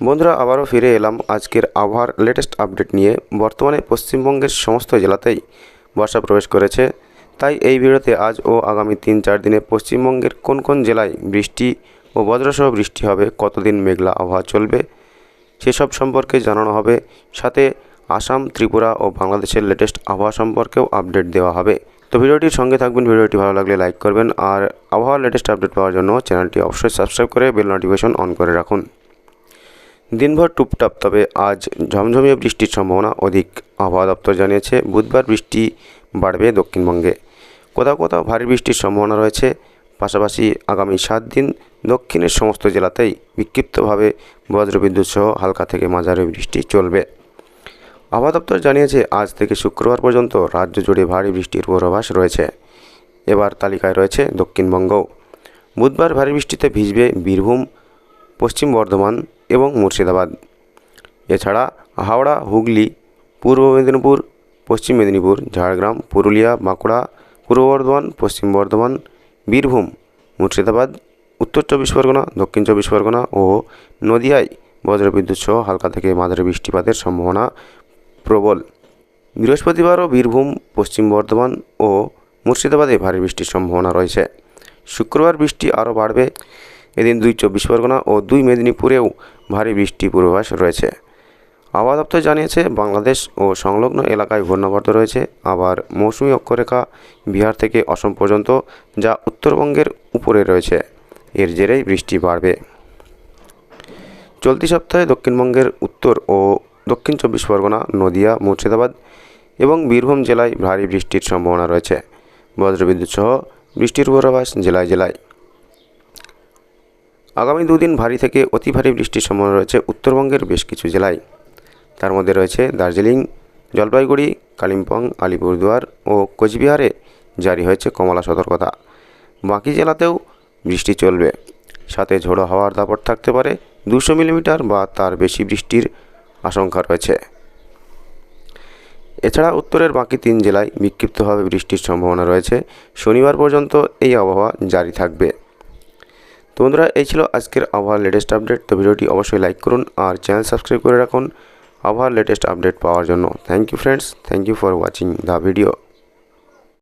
বন্ধুরা, আবারও ফিরে এলাম আজকের আবহাওয়ার লেটেস্ট আপডেট নিয়ে। বর্তমানে পশ্চিমবঙ্গের সমস্ত জেলাতেই বর্ষা প্রবেশ করেছে। তাই এই ভিডিওতে আজ ও আগামী তিন চার দিনে পশ্চিমবঙ্গের কোন কোন জেলায় বৃষ্টি ও বজ্রসহ বৃষ্টি হবে, কতদিন মেঘলা আবহাওয়া চলবে, সেসব সম্পর্কে জানানো হবে। সাথে আসাম, ত্রিপুরা ও বাংলাদেশের লেটেস্ট আবহাওয়া সম্পর্কেও আপডেট দেওয়া হবে। তো ভিডিওটির সঙ্গে থাকবেন, ভিডিওটি ভালো লাগলে লাইক করবেন। আর আবহাওয়ার লেটেস্ট আপডেট পাওয়ার জন্য চ্যানেলটি অবশ্যই সাবস্ক্রাইব করে বেল নোটিফিকেশন অন করে রাখুন। দিনভর টুপটাপ, তবে আজ ঝমঝমিয়ে বৃষ্টির সম্ভাবনা অধিক। আবহাওয়া দপ্তর জানিয়েছে, বুধবার বৃষ্টি বাড়বে দক্ষিণবঙ্গে। কোথাও কোথাও ভারী বৃষ্টির সম্ভাবনা রয়েছে। পাশাপাশি আগামী সাত দিন দক্ষিণের সমস্ত জেলাতেই বিক্ষিপ্তভাবে বজ্রবিদ্যুৎ সহ হালকা থেকে মাঝারি বৃষ্টি চলবে। আবহাওয়া দপ্তর জানিয়েছে, আজ থেকে শুক্রবার পর্যন্ত রাজ্য জুড়ে ভারী বৃষ্টির পূর্বাভাস রয়েছে। এবার তালিকায় রয়েছে দক্ষিণবঙ্গও। বুধবার ভারী বৃষ্টিতে ভিজবে বীরভূম, পশ্চিম বর্ধমান এবং মুর্শিদাবাদ। এছাড়া হাওড়া, হুগলি, পূর্ব মেদিনীপুর, পশ্চিম মেদিনীপুর, ঝাড়গ্রাম, পুরুলিয়া, বাঁকুড়া, পূর্ব বর্ধমান, পশ্চিম বর্ধমান, বীরভূম, মুর্শিদাবাদ, উত্তর চব্বিশ পরগনা, দক্ষিণ চব্বিশ পরগনা ও নদিয়ায় বজ্রবিদ্যুৎ সহ হালকা থেকে মাঝারি বৃষ্টিপাতের সম্ভাবনা প্রবল। বৃহস্পতিবারও বীরভূম, পশ্চিম বর্ধমান ও মুর্শিদাবাদে ভারী বৃষ্টির সম্ভাবনা রয়েছে। শুক্রবার বৃষ্টি আরও বাড়বে। এদিন দুই চব্বিশ পরগনা ও দুই মেদিনীপুরেও ভারী বৃষ্টি পূর্বাভাস রয়েছে। আবহাওয়া দপ্তর জানিয়েছে, বাংলাদেশ ও সংলগ্ন এলাকায় ঘূর্ণাবর্ত রয়েছে। আবার মৌসুমি অক্ষরেখা বিহার থেকে অসম পর্যন্ত, যা উত্তরবঙ্গের উপরে রয়েছে। এর জেরেই বৃষ্টি বাড়বে। চলতি সপ্তাহে দক্ষিণবঙ্গের উত্তর ও দক্ষিণ চব্বিশ পরগনা, নদিয়া, মুর্শিদাবাদ এবং বীরভূম জেলায় ভারী বৃষ্টির সম্ভাবনা রয়েছে। বজ্রবিদ্যুৎ সহ বৃষ্টির পূর্বাভাস জেলায় জেলায়। আগামী দুদিন ভারী থেকে অতি ভারী বৃষ্টির সম্ভাবনা রয়েছে। উত্তরবঙ্গের বেশ কিছু জেলায়। তার মধ্যে রয়েছে দার্জিলিং, জলপাইগুড়ি, কালিম্পং, আলিপুরদুয়ার ও কোচবিহারে জারি হয়েছে কমলা সতর্কতা। বাকি জেলাতেও বৃষ্টি চলবে। সাথে ঝোড়ো হাওয়ার দাপট থাকতে পারে। দুশো মিলিমিটার বা তার বেশি বৃষ্টির আশঙ্কা রয়েছে। এছাড়া উত্তরের বাকি তিন জেলায় বিক্ষিপ্তভাবে বৃষ্টির সম্ভাবনা রয়েছে। শনিবার পর্যন্ত এই আবহাওয়া জারি থাকবে। তো বন্ধুরা, এই ছিল আজকের আবহাওয়ার লেটেস্ট আপডেট তো ভিডিওটি অবশ্যই লাইক করুন আর চ্যানেল সাবস্ক্রাইব করে রাখুন আবহাওয়ার লেটেস্ট আপডেট পাওয়ার জন্য। Thank you friends thank you for watching the video